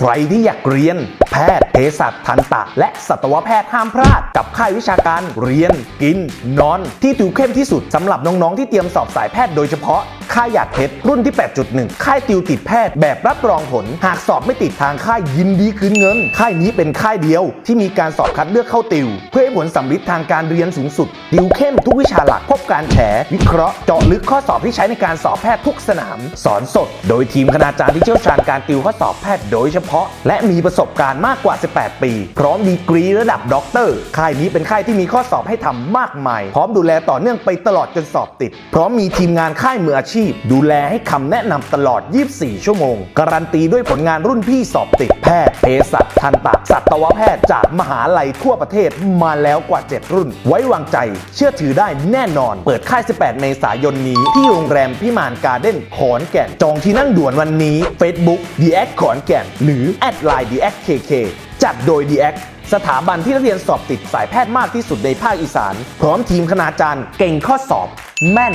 ใครที่อยากเรียน แพทย์เภสัชทันตะ และสัตวแพทย์ห้ามพลาด กับค่ายวิชาการเรียน กิน นอน ที่ติวเข้มที่สุดสำหรับน้องๆที่เตรียมสอบสายแพทย์โดยเฉพาะค่ายหยาดเพชรรุ่นที่ 8.1 ค่ายติวติดแพทย์แบบรับรองผล หากสอบไม่ติดทางค่ายยินดีคืนเงิน ค่ายนี้เป็นค่ายเดียว ที่มีการสอบคัดเลือกเข้าติว เพื่อให้ผลสำลิดทางการเรียนสูงสุด ติวเข้มทุกวิชาหลักพบการแฉ วิเคราะห์เจาะลึกข้อสอบที่ใช้ในการสอบแพทย์ทุกสนาม สอนสด โดยทีมคณาจารย์ที่เชี่ยวชาญการติวข้อสอบแพทย์โดยเฉพาะและมีประสบการณ์มากกว่า 18 ปี พร้อมดีกรีระดับด็อกเตอร์ ค่ายนี้เป็นค่ายที่มีข้อสอบให้ทำมากมาย พร้อมดูแลต่อเนื่องไปตลอดจนสอบติด พร้อมมีทีมงานค่ายมืออาชีพ ดูแลให้คำแนะนำตลอด 24 ชั่วโมง การันตีด้วยผลงานรุ่นพี่สอบติดแพทย์เภสัชทันตะสัตวแพทย์จากมหาลัยทั่วประเทศมาแล้วกว่า 7 รุ่น ไว้วางใจ เชื่อถือได้แน่นอน เปิดค่าย 18 เมษายนนี้ ที่โรงแรมพิมานการ์เด้นขอนแก่น จองที่นั่งด่วนวันนี้ Facebook d x ขอนแก่นหรือแอดไลน์ d x KK จัดโดย d x สถาบันที่นักเรียนสอบติดสายแพทย์มากที่สุดในภาคอีสาน พร้อมทีมคณาจารย์เก่งข้อสอบ แม่น